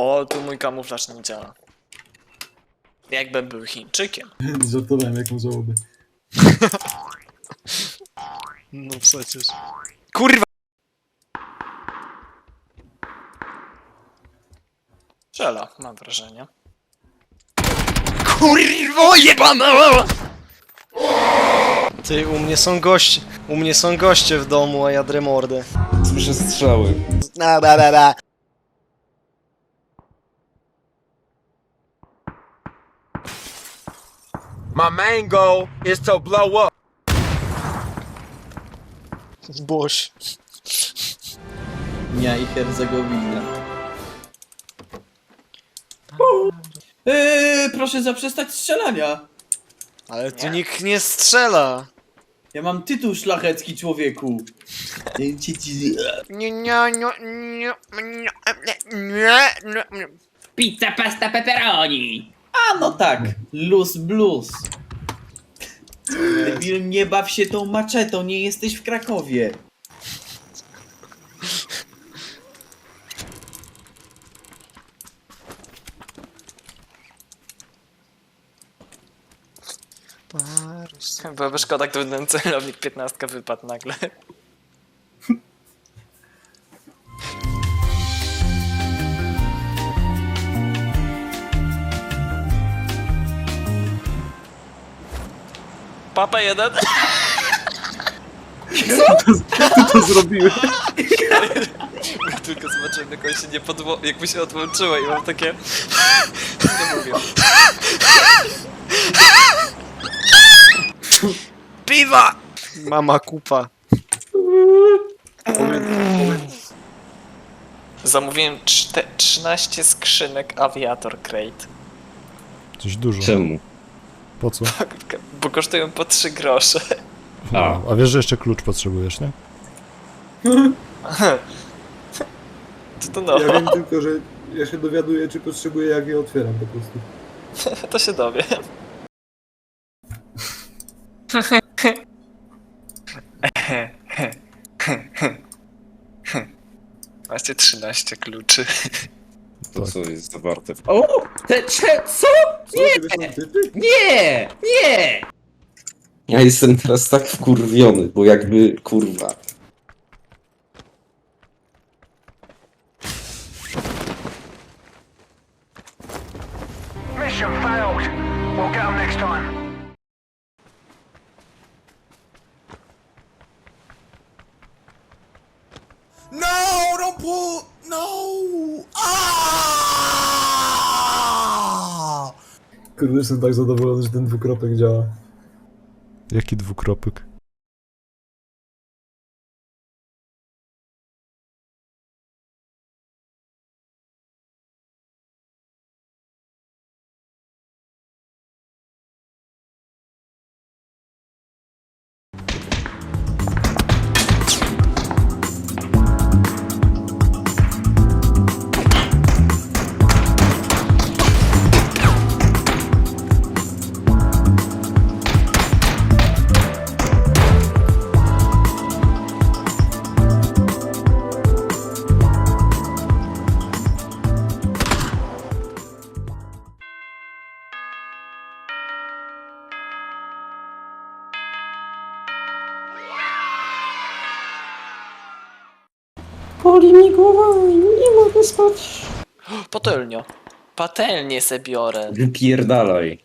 O, tu mój kamuflaż nie działa. Jakbym był Chińczykiem. Żartowałem jaką żałobę. No przecież. Kurwa! Strzela, mam wrażenie. Kurwo jebana! Ty, u mnie są goście. U mnie są goście w domu, a ja drę mordę. Słyszę strzały. Na, ba, ba, ba. My main goal is to blow up. Boś. Dnia i Hercegowina. Eee, proszę zaprzestać strzelania. Ale tu nikt nie strzela. Ja mam tytuł szlachecki człowieku. Ej, ci- ci- Nie, nie, nie, nie, nie, nie, nie, nie. Pizza, pasta, pepperoni. A no tak, luz blues. Debil, nie baw się tą maczetą, nie jesteś w Krakowie. Byłaby szkoda, gdyby ten celownik 15 wypadł nagle. Papa jeden. To zrobiłem. Tylko zobaczyłem, jak on się nie podło... jakby się odłączyło i mam takie... Nie mówię. Piwa! Mama kupa. Zamówiłem czte- 13 skrzynek Aviator Crate. Coś dużo. Czemu? Po co? Bo kosztują po 3 grosze. A. A wiesz, że jeszcze klucz potrzebujesz, nie? To to no, Ja wiem tylko, że ja się dowiaduję, czy potrzebuję, jak je otwieram po prostu. to się dowie. Macie 13 kluczy. To co jest zawarte w... O, te, cze, co? Typy? Nie, nie. Ja jestem teraz tak wkurwiony, bo jakby kurwa. Mission failed. We'll get next time. No, don't pull. No. Ah! Kurde, jestem tak zadowolony, że ten dwukropek działa. Jaki dwukropek? Boli mi głowa, nie mogę spać. Patelnia. Patelnię se biorę. Wypierdalaj.